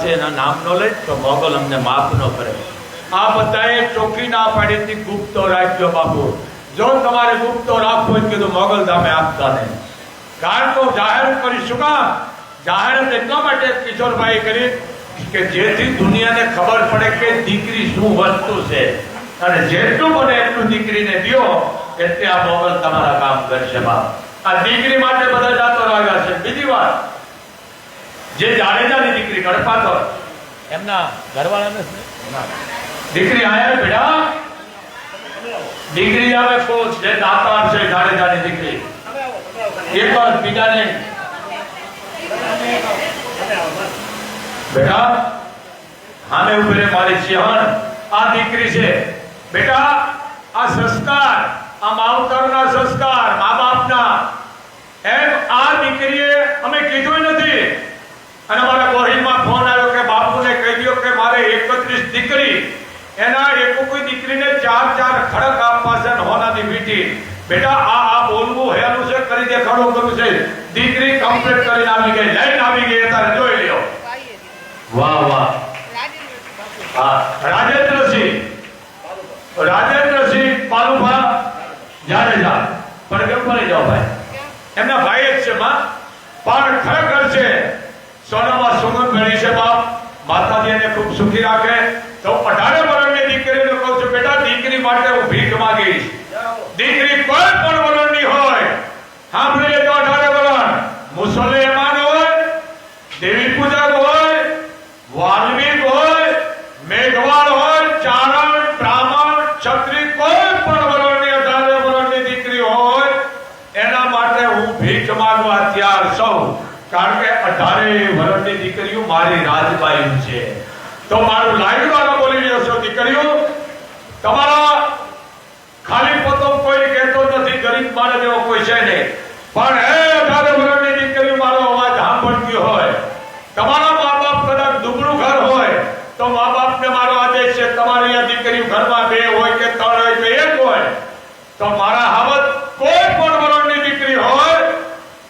એના નામ નો લઈ તો મોગલ અમને માફ ન કરે. આ બધાએ ચોખ્ખી ના પાડી હતી ગુપ્તો રાખજો બાપુ. જો તમારે ગુપ્ત રાખવો હોય તો મોગલ ધામે આપતા નહીં. કારણ તો જાહેર કરી શું જાહેરાત એટલા માટે કિશોરભાઈ કરી કે જેથી દુનિયાને ખબર પડે કે દીકરી શું વસ્તુ છે. અને જેટલું બને એટલું દીકરીને દિયો, એટલે આ મોગલ તમારા કામ કરશે બાપ. આ દીકરી માટે બધા જાતો લાગ્યા છે. બીજી વાત જે જાડેજાની દીકરી ગણપાતો એમના ઘરવાળાને દીકરી આયા બેટા? દીકરી આવે કોચ જે દાતાર છે જાડેજાની દીકરી. એક વાર બીજાને. બેટા હામે ઉભરે મારી સિંહણ આ દીકરી છે. બેટા આ સંસ્કાર આ માવતરના સંસ્કાર મા બાપના. એમ આ દીકરીએ અમે કીધું નથી અને મારા ગોહિલમાં ફોન આવ્યો કે બાપુને કહી દો કે મારે એકત્રીસ દીકરી એના એક કોઈ દીકરીને ચાર ચાર ખડક આપવા છે ને હોનાની વીટી બેટા આ આ બોલવું હેલું છે કરી દેખાડો કરવું છે. દીકરી કમ્પ્લીટ કરીને આવી ગઈ લઈને આવી ગઈ તારે જોઈ લ્યો. વાહ વાહ. હા. રાજેન્દ્રસિંહ રાજેન્દ્રસિંહ પાલુભા જાડેજા પણ કેમ મળી જાઓ ભાઈ. એમના ભાઈ જ છે માં. પણ ખરેખર છે સોનામાં સુગંધ ભરી છે બાપ. માતાજી એને ખૂબ સુખી રાખે. તો અઢારે વર્ષની દીકરીને કહું છું, બેટા, દીકરી માટે હું ભીખ માંગીશ. દીકરી કોઈ પણ વરણની હોય, સાંભળી તો અઢારે વરણ. મુસલમાન હોય, દેવી પૂજક હોય, વાલ્મીક હોય, મેઘવાળ હોય, ચારણ, બ્રાહ્મણ, ક્ષત્રિય કોઈ પણ વરણની અઢારે વરણની દીકરી હોય, એના માટે હું ભીખ માંગવા તૈયાર સૌ કારણ કે અઢારે વરણની દીકરીઓ મારી રાજબાઈ છે. તો મારું લાઈવ બોલી રહ્યો છો દીકરીઓ? તમારા ખાલી પોતો કોઈ કહેતો નથી, ગરીબ મારે જેવો કોઈ છે નહીં. પણ હે અઢારે વરણની દીકરીઓ, મારો અવાજ સાંભળતી હોય, તમારા મા બાપ કદાચ દુબળું ઘર હોય, તો મા બાપને મારો આદેશ છે, તમારી આ દીકરીઓ ઘરમાં બે હોય કે ત્રણ હોય કે એક હોય તો મારા હાવત કોઈ પણ વરણની દીકરી હોય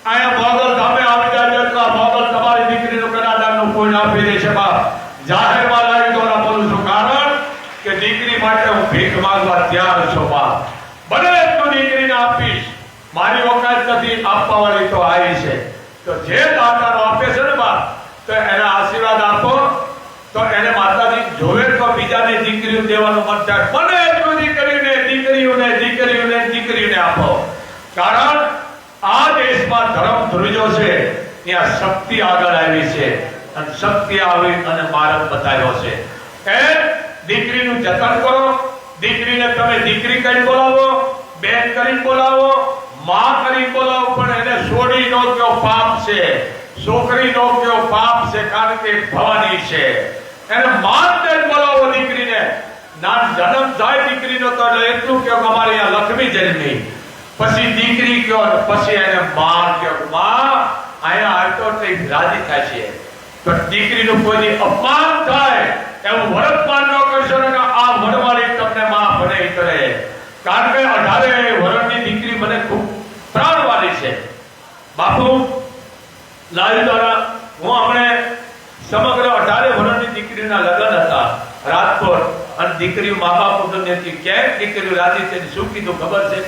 અહીંયા મોગલ ધામે આવી જાય એટલા મોગલ તમારી દીકરીનું કદાદાનનું પૂર્ણ આપી દે છે બાપ જાહેરમાં લાવી દ્વારા બોલું છું કારણ કે દીકરી માટે હું ભીખ માંગવા તૈયાર છો બાપ બને તો દીકરીને આપીશ. મારી ઓકાત નથી આપવા વાળી તો આવી છે. તો જે દાતાનો આપે છે ને બાપ, તો એના આશીર્વાદ આપો. તો એને માતાજી જોવે તો બીજાને દીકરીઓ દેવાનું મન થાય. બને એટલું દીકરીને, દીકરીઓને દીકરીઓને દીકરીઓને આપો. કારણ આ દેશમાં ધર્મ ધ્રુજો છે. ત્યાં શક્તિ આગળ આવી છે. અને શક્તિ આવી અને માર્ગ બતાવ્યો છે. એ દીકરીનું જતન કરો. દીકરીને તમે દીકરી કરી બોલાવો, બેન કરી બોલાવો, માં કરી બોલાવો, પણ એને છોડી નો કયો પાપ છે? છોકરી નો કયો પાપ છે? કારણ કે ભવાની છે. એને માન દઈને બોલાવો દીકરીને. ના, જન્મ થાય દીકરીનો તો એટલું કયો કે અમારે અહીંયા લક્ષ્મી જન્મી. પછી દીકરી કયો ને પછી એને માં કયો. માં, અહીંયા આવતો એટલે રાજી થાય છે. તો દીકરીનું કોઈ અપમાન થાય એવું વરદમાન ન કરશો ને આ વરવાળી તમને માં ભલે કરે. કારણ કે અઢારે વરણની દીકરી મને ખૂબ પ્રાણવાળી છે. બાપુ લાલ દ્વારા હું હમણે સમગ્ર અઢારે વરણની દીકરીના લગ્ન હતા રાજકોટ અને દીકરી મા બાપ વગરની હતી. ક્યાંય દીકરીઓ રાજી છે શું કીધું ખબર છે?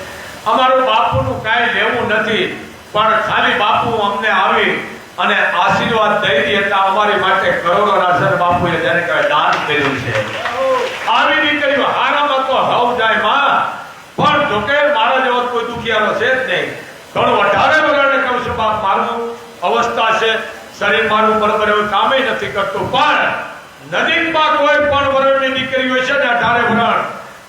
અમારું બાપુનું કાંઈ લેવું નથી, પણ ખાલી બાપુ અમને આવી અને આશીર્વાદ દઈ દે એટલે અમારી માટે કરોડો રાશન બાપુએ જેને કહેવાય દાન કર્યું છે. આવી દીકરીઓ હારામાં તો હવ જાય માં. પણ જોકે મારા જેવો કોઈ દુખિયારો છે જ નહીં. ઘણું વધારે વગરને કહું છું, બાપ, મારું અવસ્થા છે. શરીર મારું બરોબર એવું કામે નથી કરતું. પણ નજીકમાં કોઈ પણ વરણની દીકરી હોય છે ને અઢારે વરણ.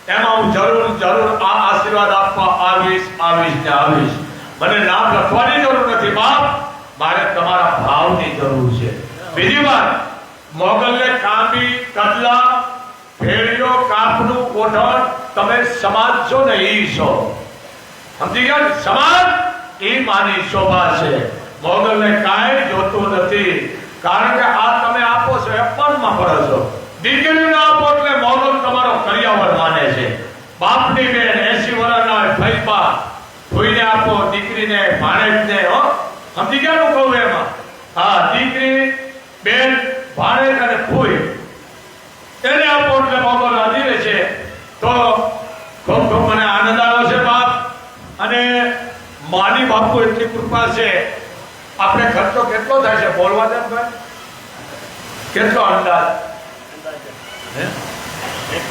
એમાં હું જરૂર જરૂર આ આશીર્વાદ આપવા આવીશ આવીશ ને આવીશ. મને નામ લખવાની જરૂર નથી, બાપ. મારે તમારા ભાવની જરૂર છે. બીજી વાત, મોગલને કાપી કદલા ભેળીઓ, કાપનું કોઠણ તમે સમાજ ને ઈ છો. સમજી ગયા સમાજ ઈ માની શોભા છે. મોગલને કાંઈ જોતું નથી. કારણ કે આ તમે આપો છો, એ અપમાનમાં પડો છો. દીકરીને આપો એટલે મોગલ તમારો કરિયાવર માને છે. બાપની બેન એસી વર્ષના ફઈપા ભૂઈને આપો, દીકરીને, ભાણેજને, હો. સમજી ગયા કહું એમાં? હા દીકરી બેન ભાણેજ ફૂઈ એને એટલે મોકો રાજી રહે છે. તો ખૂબ ખૂબ મને આનંદ આવ્યો છે બાપ. અને માની બાપુ એટલી કૃપા છે. આપણે ખર્ચો કેટલો થાય છે? બોલવા દે ભાઈ. કેટલો અંદાજ? હે? એક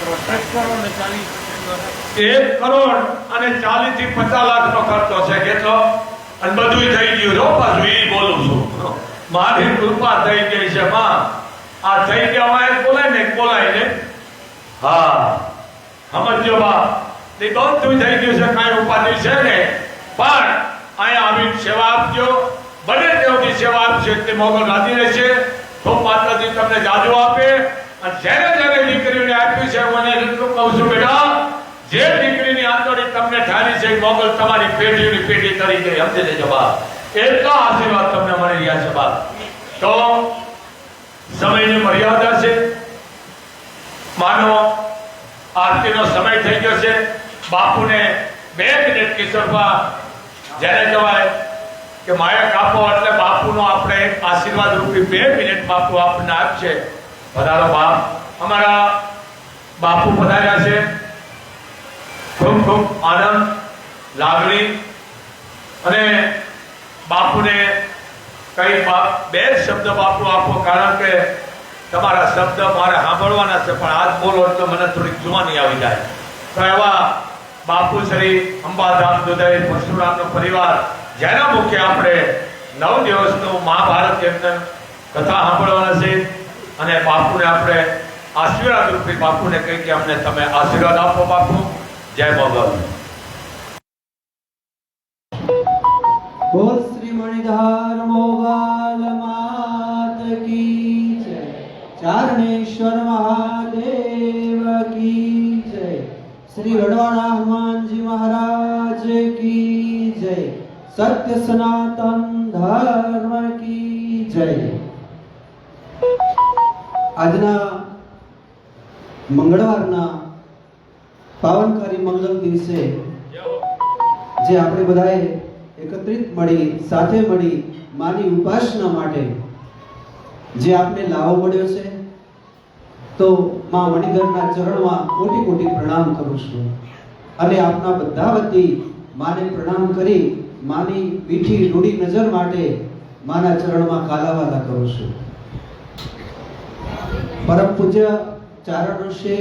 કરોડ અને ચાલીસથી પચાસ લાખ નો ખર્ચો છે. કેટલો અને બધું થઈ ગયું જો પાછું ઈ બોલું છું મારી કૃપા થઈ ગઈ છે, માં. આ થઈ ગયા માં બોલાય ને બોલાય ને. હા. સમજો બા તે બધું થઈ ગયું છે, કાંઈ ઉપાધિ છે ને. પણ અહીંયા આવી સેવા આપજો. બને તેઓની સેવા આપશે તે મોગલ રાજી રહેશે, તો માતાજી તમને જાદુ આપે. અને જેને જેને દીકરીને આપ્યું છે મને એટલું કહું છું, બેટા, જે દીકરીની આંતરડી તમને ઠારી છે મોગલ તમારી પેઢીની પેઢી તરીકે સમજી લેજો બા એટલા આશીર્વાદ તમને મળી રહ્યા છે બા તો સમયની મર્યાદા છે. માનો, આરતીનો સમય થઈ ગયો છે. બાપુને બે મિનિટ કિશોરભા જ્યારે કહેવાય કે માયા કાપો એટલે બાપુનો આપણે આશીર્વાદ રૂપી બે મિનિટ બાપુ આપણને આપશે. વધારો, બાપ. અમારા બાપુ પધાર્યા છે. ખૂબ ખૂબ આનંદ, લાગણી અને બાપુને કઈ બે શબ્દ બાપુ આપો, કારણ કે તમારા શબ્દ મારે સાંભળવાના છે, પણ આજ બોલો તો મને થોડીક જુવાની આવી જાય. તો એવા બાપુ શ્રી અંબાધામ દુધઈ પરશુરામનો પરિવાર, જેના મુખ્ય આપણે નવ દિવસનું મહાભારત એમને કથા સાંભળવાના છે, અને બાપુને આપણે આશીર્વાદ રૂપી બાપુને કહી કે અમને તમે આશીર્વાદ આપો બાપુ. જય મોગલ બોલ. મણિધર માત કી જય. ચારણેશ્વર મહાદેવ કી જય. શ્રી વડવાણા હનુમાનજી મહારાજ કી જય. સત્ય સનાતન ધર્મ કી જય. આજના મંગળવારના પાવનકારી મંગલ દિવસે જે આપણે બધાએ એકત્રિત મળી, સાથે મળી માની ઉપાસના માટે જે આપને લાવો મળ્યો છે, તો માં મણિધરના ચરણમાં કોટી કોટી પ્રણામ કરું છું. અને આપના બધા વતી માને પ્રણામ કરી માની મીઠી રૂડી નજર માટે માના ચરણમાં કાલાવાલા કરું છું. પરમ પૂજ્ય ચારણ ઋષિ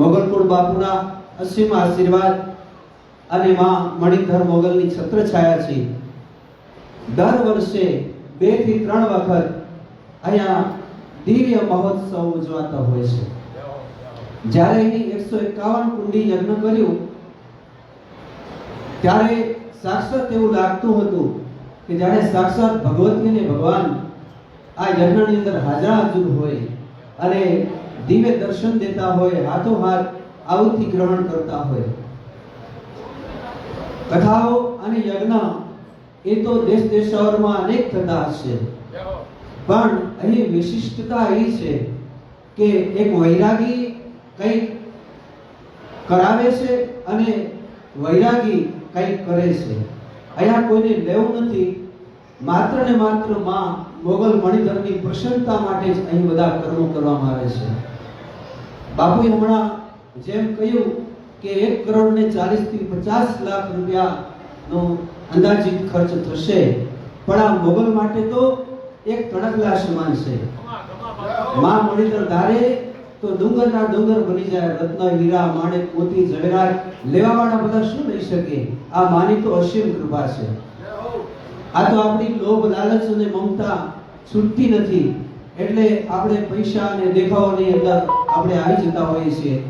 મોગલપુર બાપુના અસીમ આશીર્વાદ અને માં મણિધર મોગલની છત્રછાયા છે. દર વર્ષે બેથી ત્રણ વખત અહીંયા દિવ્ય મહોત્સવ ઉજવાતા હોય છે. જ્યારે એની એકસો એકાવન કુંડી યજ્ઞ કર્યું, ત્યારે સાક્ષાત એવું લાગતું હતું કે જાણે સાક્ષાત ભગવતી અને ભગવાન આ યજ્ઞની અંદર હાજરા હાજર હોય અને દિવ્ય દર્શન દેતા હોય હાથો હાથ આવતી ગ્રહણ કરતા હોય. કથાઓ અને યજ્ઞ એ તો દેશ દેશાવરમાં અનેક થતા હશે પણ અહીં વિશિષ્ટતા એ છે કે એક વૈરાગી કંઈક કરાવે છે અને વૈરાગી કંઈક કરે છે. અહીંયા કોઈને લેવું નથી. માત્ર ને માત્રમાં મોગલ મણિધરની પ્રસન્નતા માટે જ અહીં બધા કર્મો કરવામાં આવે છે. બાપુએ હમણાં જેમ કહ્યું કે એક કરોડ ને ચાલીસથી પચાસ લાખ રૂપિયાનો અંદાજિત ખર્ચ થશે. પણ આ મોગલ માટે તો એક તણખલા સમાન છે. માં મણિધર ધારે તો ડુંગરના ડુંગર બની જાય, રત્ન, હીરા, માણેક, મોતી જવેરાત લેવાવાળા બધા શું લઈ શકે? આ માની તો અસીમ કૃપા છે. આ તો આપણી લોભ, લાલચ અને મમતા છૂટતી નથી. એટલે આપણે પૈસા અને દેખાવાની અંદર આપણે આવી જતા હોઈએ છીએ.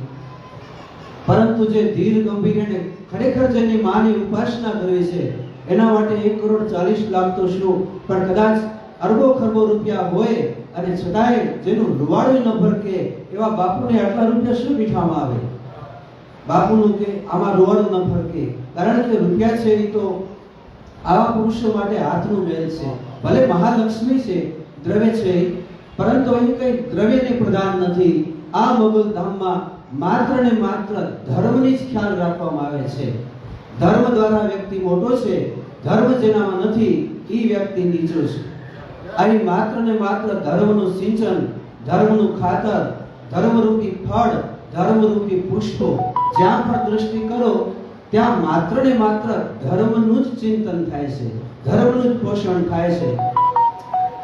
પરંતુ જે ધીર ગંભીર અને ખરેખર જેની માની ઉપાસના કરવી છે, એના માટે એક કરોડ ચાલીસ લાખ તો શું? પણ કદાચ અરબો ખરબો રૂપિયા હોય અને છતાંય જેનું રૂવાડું ન ભરકે એવા બાપુને આટલા રૂપિયા શું મીઠામાં આવે? બાપુનું કે આમાં રૂવાડું ન ભરકે? કારણ કે રૂપિયા છે એ તો આવા પુરુષો માટે હાથનું મેલ છે. ભલે મહાલક્ષ્મી છે, દ્રવ્ય છે, પરંતુ અહીં કઈ દ્રવ્યને પ્રધાન નથી. આ મગલ ધામમાં માત્ર ને માત્ર ધર્મની જ ખ્યાલ રાખવામાં આવે છે. ધર્મ દ્વારા વ્યક્તિ મોટો છે, ધર્મ જેનામાં નથી એ વ્યક્તિ નીચો છે. અહીં માત્ર ને માત્ર ધર્મનું સિંચન, ધર્મનું ખાતર, ધર્મરૂપી ફળ, ધર્મરૂપી પુષ્પો જ્યાં પણ દૃષ્ટિ કરો, ત્યાં માત્ર ને માત્ર ધર્મનું જ ચિંતન થાય છે, ધર્મનું જ પોષણ થાય છે.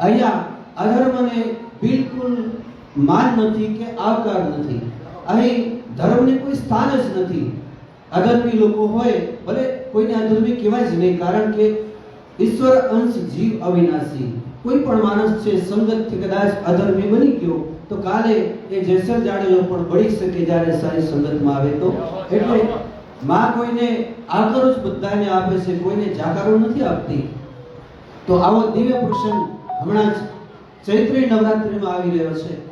અહીંયા અધર્મને બિલકુલ માન નથી કે આવકાર નથી. અહીં ધર્મને કોઈ સ્થાન જ નથી. અધર્મી લોકો હોય, ભલે કોઈને અધર્મી કહેવાય જ નહીં, કારણ કે ઈશ્વર અંશ જીવ અવિનાશી. કોઈ પણ માણસ છે, સંગતથી કદાચ અધર્મી બની ગયો, તો કાલે એ જેસર જાડેલો પણ બળી શકે જ્યારે સારી સંગતમાં આવે તો. એટલે માં કોઈને આકરો જ બધાને આપે છે, કોઈને જાકારો નથી આપતી. તો આવો દિવ્ય પ્રસંગ હમણાં જ ચૈત્રી નવરાત્રિમાં આવી રહ્યો છે.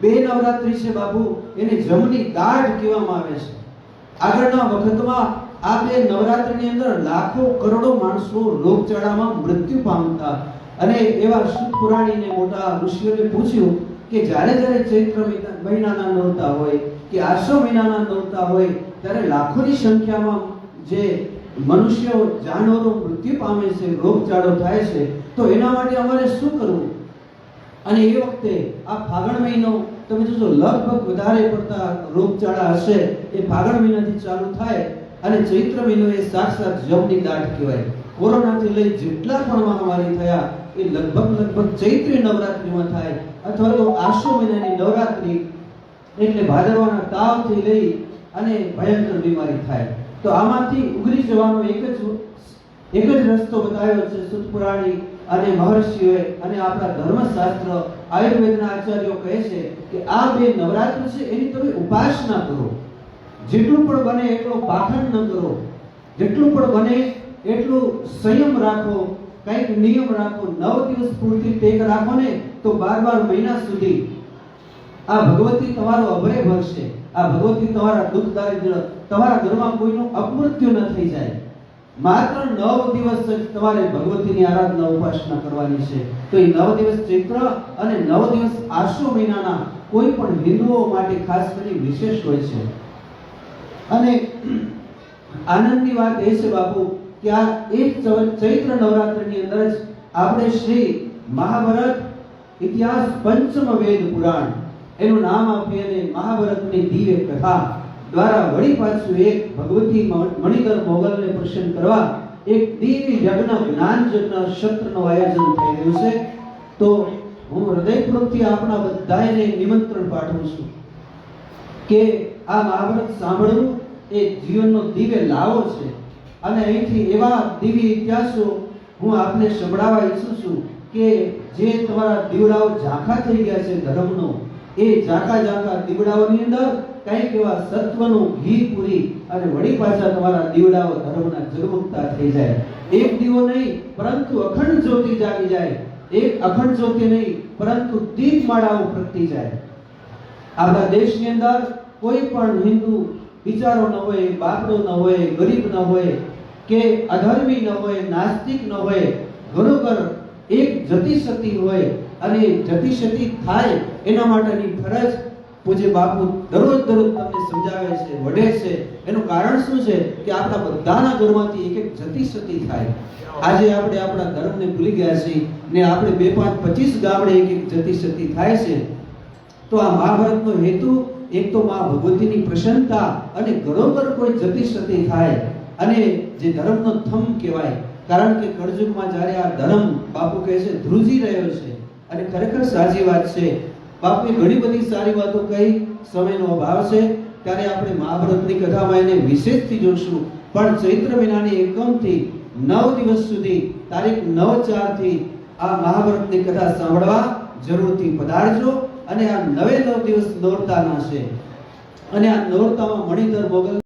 બે નવરાત્રી છે બાપુ, એને જમની દાઢ કહેવામાં આવે છે. આગળના વખતમાં આ બે નવરાત્રીની અંદર લાખો કરોડો માણસો રોગચાળામાં મૃત્યુ પામતા. અને એવા પુરાણીને મોટા ઋષિઓને પૂછ્યું કે જ્યારે જ્યારે ચૈત્ર મહિના- મહિનાના નોરતા હોય, કે આસો મહિનાના નોરતા હોય, ત્યારે લાખોની સંખ્યામાં જે મનુષ્યો, જાનવરો મૃત્યુ પામે છે, રોગચાળો થાય છે, તો એના માટે અમારે શું કરવું? અને એ વખતે આ ફાગણ મહિનો, તમે જોજો, લગભગ વધારે પડતા રોગચાળા હશે, એ ફાગણ મહિનાથી ચાલુ થાય અને ચૈત્ર મહિનો એ સાક્ષાત જમની દાઢ કહેવાય. કોરોનાથી લઈ જેટલા પણ મહામારી થયા, એ લગભગ લગભગ ચૈત્રી નવરાત્રિમાં થાય, અથવા તો આસો મહિનાની નવરાત્રિ, એટલે ભાદરવાના તાવથી લઈ અને ભયંકર બીમારી થાય. તો આમાંથી ઉગરી જવાનો એક જ એક જ રસ્તો બતાવ્યો છે સુત પુરાણી અને મહર્ષિઓએ અને આપણા ધર્મશાસ્ત્ર, આયુર્વેદના આચાર્યો કહે છે કે આ બે નવરાત્ર છે, એની તમે ઉપાસના કરો. જેટલું પણ બને એટલો પાખંડ ન કરો. જેટલું પણ બને એટલું સંયમ રાખો. કંઈક નિયમ રાખો. નવ દિવસ પૂરતી ટેક રાખો ને તો બાર બાર મહિના સુધી આ ભગવતી તમારો અભરે ભરશે આ ભગવતી તમારા દુઃખ દારિદ્ર તમારા ઘરમાં કોઈનું અપમૃત્યુ ન થઈ જાય. માત્ર નવ દિવસ તમારે ભગવતીની આરાધના ઉપાસના કરવાની છે. તો એ નવ દિવસ ચૈત્ર અને નવ દિવસ આસો મહિનાના કોઈ પણ હિન્દુઓ માટે ખાસ કરી વિશેષ હોય છે. અને આનંદની વાત એ છે બાપુ કે આ એક ચૈત્ર નવરાત્રિની અંદર જ આપણે શ્રી મહાભારત ઇતિહાસ પંચમ વેદ પુરાણ એનું નામ આપી અને મહાભારતની દિવ્ય કથા દ્વારા વળી પાછું એક ભગવતી મણિકર મોગલને પ્રસન્ન કરવા એક દિવ્ય યજ્ઞ જ્ઞાન યજ્ઞ સત્રનું આયોજન થઈ રહ્યું છે. તો હું હૃદયપૂર્વકથી આપણા બધાને નિમંત્રણ પાઠવું છું કે આ મહાભારત સાંભળવું એ જીવનનો દિવ્ય લાવો છે. અને અહીંથી એવા દિવ્ય ઇતિહાસો હું આપને સંભળાવવા ઈચ્છું છું કે જે તમારા દીવડાઓ ઝાંખા થઈ ગયા છે ધર્મનો. એ ઝાંખા ઝાંખા દીવડાઓની અંદર કંઈક એવા સત્વનું ઘી પૂરી અને વળી પાછા તમારા દીવડાઓ ધર્મના જગમગતા થઈ જાય. એક દીવો નહીં, પરંતુ અખંડ જ્યોતિ જાગી જાય. એક અખંડ જ્યોતિ નહીં, પરંતુ દીપ માળાઓ પ્રગટી જાય. આપણા દેશની અંદર કોઈ પણ હિન્દુ વિચારો ન હોય, બાપડો ન હોય, ગરીબ ન હોય, કે અધર્મી ન હોય, નાસ્તિક ન હોય, ઘરોઘર એક જતી સતી હોય અને જતી શતી થાય એના માટેની ફરજ પૂજ્ય બાપુ દરરોજ દરરોજ તમને સમજાવે છે, વઢે છે. એનું કારણ શું છે કે આપણા બધાના ઘરમાંથી એક એક જતી સતી થાય. આજે આપણે આપણા ધર્મને ભૂલી ગયા છીએ ને આપણે બે પાંચ પચીસ ગામડે એક એક જતી સતી થાય છે. તો આ મહાભારતનો હેતુ એક તો મા ભગવતીની પ્રસન્નતા અને ઘરોઘર કોઈ જતી સતી થાય અને જે ધર્મનો થમ કહેવાય. કારણ કે કળજુગમાં જ્યારે આ ધર્મ બાપુ કહે છે ધ્રુજી રહ્યો છે અને ખરેખર સાચી વાત છે. બાપુએ ઘણી બધી સારી વાતો કહી, સમયનો અભાવ છે. ત્યારે આપણે મહાભારતની કથામાં એને વિશેષથી જોશું. પણ ચૈત્ર મહિનાની એકમથી નવ દિવસ સુધી, તારીખ નવ ચારથી આ મહાભારતની કથા સાંભળવા જરૂરથી પધારજો. અને આ નવે નવ દિવસ નોરતાના છે. અને આ નોરતામાં મણિધર મોગલ